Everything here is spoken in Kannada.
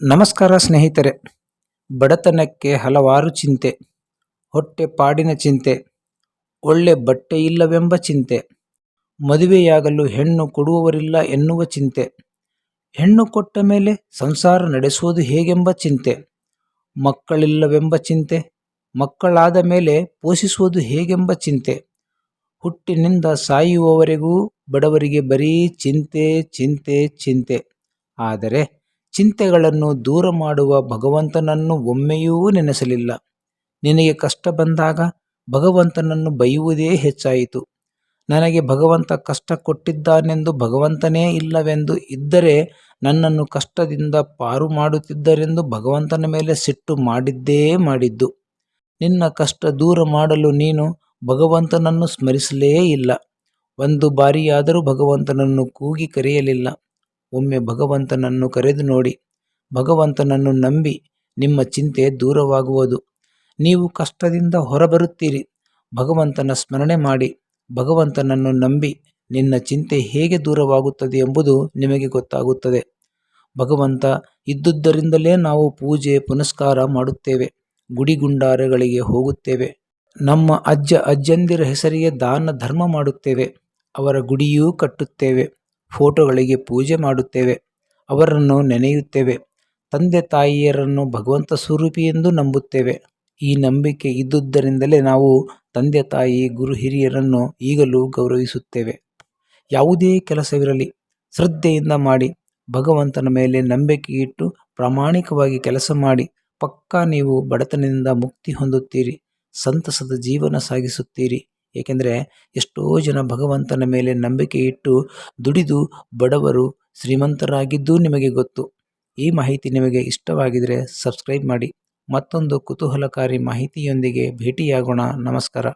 ನಮಸ್ಕಾರ ಸ್ನೇಹಿತರೆ. ಬಡತನಕ್ಕೆ ಹಲವಾರು ಚಿಂತೆ, ಹೊಟ್ಟೆ ಪಾಡಿನ ಚಿಂತೆ, ಒಳ್ಳೆ ಬಟ್ಟೆ ಇಲ್ಲವೆಂಬ ಚಿಂತೆ, ಮದುವೆಯಾಗಲು ಹೆಣ್ಣು ಕೊಡುವವರಿಲ್ಲ ಎನ್ನುವ ಚಿಂತೆ, ಹೆಣ್ಣು ಕೊಟ್ಟ ಮೇಲೆ ಸಂಸಾರ ನಡೆಸುವುದು ಹೇಗೆಂಬ ಚಿಂತೆ, ಮಕ್ಕಳಿಲ್ಲವೆಂಬ ಚಿಂತೆ, ಮಕ್ಕಳಾದ ಮೇಲೆ ಪೋಷಿಸುವುದು ಹೇಗೆಂಬ ಚಿಂತೆ, ಹುಟ್ಟಿನಿಂದ ಸಾಯುವವರೆಗೂ ಬಡವರಿಗೆ ಬರೀ ಚಿಂತೆ ಚಿಂತೆ ಚಿಂತೆ, ಆದರೆ ಚಿಂತೆಗಳನ್ನು ದೂರ ಮಾಡುವ ಭಗವಂತನನ್ನು ಒಮ್ಮೆಯೂ ನೆನೆಸಲಿಲ್ಲ. ನಿನಗೆ ಕಷ್ಟ ಬಂದಾಗ ಭಗವಂತನನ್ನು ಬೈಯುವುದೇ ಹೆಚ್ಚಾಯಿತು. ನನಗೆ ಭಗವಂತ ಕಷ್ಟ ಕೊಟ್ಟಿದ್ದಾನೆಂದು ಭಗವಂತನೇ ಇಲ್ಲವೆಂದು ಇದ್ದರೆ ನನ್ನನ್ನು ಕಷ್ಟದಿಂದ ಪಾರು ಮಾಡುತ್ತಿದ್ದರೆಂದು ಭಗವಂತನ ಮೇಲೆ ಸಿಟ್ಟು ಮಾಡಿದ್ದೇ ಮಾಡಿದ್ದು. ನಿನ್ನ ಕಷ್ಟ ದೂರ ಮಾಡಲು ನೀನು ಭಗವಂತನನ್ನು ಸ್ಮರಿಸಲೇ ಇಲ್ಲ. ಒಂದು ಬಾರಿಯಾದರೂ ಭಗವಂತನನ್ನು ಕೂಗಿ ಕರೆಯಲಿಲ್ಲ. ಒಮ್ಮೆ ಭಗವಂತನನ್ನು ಕರೆದು ನೋಡಿ, ಭಗವಂತನನ್ನು ನಂಬಿ ನಿಮ್ಮ ಚಿಂತೆ ದೂರವಾಗುವುದು. ನೀವು ಕಷ್ಟದಿಂದ ಹೊರಬರುತ್ತೀರಿ. ಭಗವಂತನ ಸ್ಮರಣೆ ಮಾಡಿ, ಭಗವಂತನನ್ನು ನಂಬಿ ನಿನ್ನ ಚಿಂತೆ ಹೇಗೆ ದೂರವಾಗುತ್ತದೆ ಎಂಬುದು ನಿಮಗೆ ಗೊತ್ತಾಗುತ್ತದೆ. ಭಗವಂತ, ಇದ್ದುದರಿಂದಲೇ ನಾವು ಪೂಜೆ, ಪುನಸ್ಕಾರ ಮಾಡುತ್ತೇವೆ, ಗುಡಿಗುಂಡಾರಗಳಿಗೆ ಹೋಗುತ್ತೇವೆ. ನಮ್ಮ ಅಜ್ಜ ಅಜ್ಜಂದಿರ ಹೆಸರಿಗೆ ದಾನ ಧರ್ಮ ಮಾಡುತ್ತೇವೆ, ಅವರ ಗುಡಿಯೂ ಕಟ್ಟುತ್ತೇವೆ. ಫೋಟೋಗಳಿಗೆ ಪೂಜೆ ಮಾಡುತ್ತೇವೆ. ಅವರನ್ನು ನೆನೆಯುತ್ತೇವೆ. ತಂದೆ ತಾಯಿಯರನ್ನು ಭಗವಂತ ಸ್ವರೂಪಿ ಎಂದು ನಂಬುತ್ತೇವೆ. ಈ ನಂಬಿಕೆ ಇದ್ದುದರಿಂದಲೇ ನಾವು ತಂದೆ ತಾಯಿ, ಗುರು ಹಿರಿಯರನ್ನು ಈಗಲೂ ಗೌರವಿಸುತ್ತೇವೆ. ಯಾವುದೇ ಕೆಲಸವಿರಲಿ, ಶ್ರದ್ಧೆಯಿಂದ ಮಾಡಿ, ಭಗವಂತನ ಮೇಲೆ ನಂಬಿಕೆ ಇಟ್ಟು ಪ್ರಾಮಾಣಿಕವಾಗಿ ಕೆಲಸ ಮಾಡಿ, ಪಕ್ಕಾ ನೀವು ಬಡತನದಿಂದ ಮುಕ್ತಿ ಹೊಂದುತ್ತೀರಿ, ಸಂತಸದ ಜೀವನ ಸಾಗಿಸುತ್ತೀರಿ. ಏಕೆಂದರೆ ಎಷ್ಟೋ ಜನ ಭಗವಂತನ ಮೇಲೆ ನಂಬಿಕೆ ಇಟ್ಟು ದುಡಿದು ಬಡವರು ಶ್ರೀಮಂತರಾಗಿದ್ದೂ ನಿಮಗೆ ಗೊತ್ತು. ಈ ಮಾಹಿತಿ ನಿಮಗೆ ಇಷ್ಟವಾಗಿದ್ದರೆ ಸಬ್ಸ್ಕ್ರೈಬ್ ಮಾಡಿ. ಮತ್ತೊಂದು ಕುತೂಹಲಕಾರಿ ಮಾಹಿತಿಯೊಂದಿಗೆ ಭೇಟಿಯಾಗೋಣ. ನಮಸ್ಕಾರ.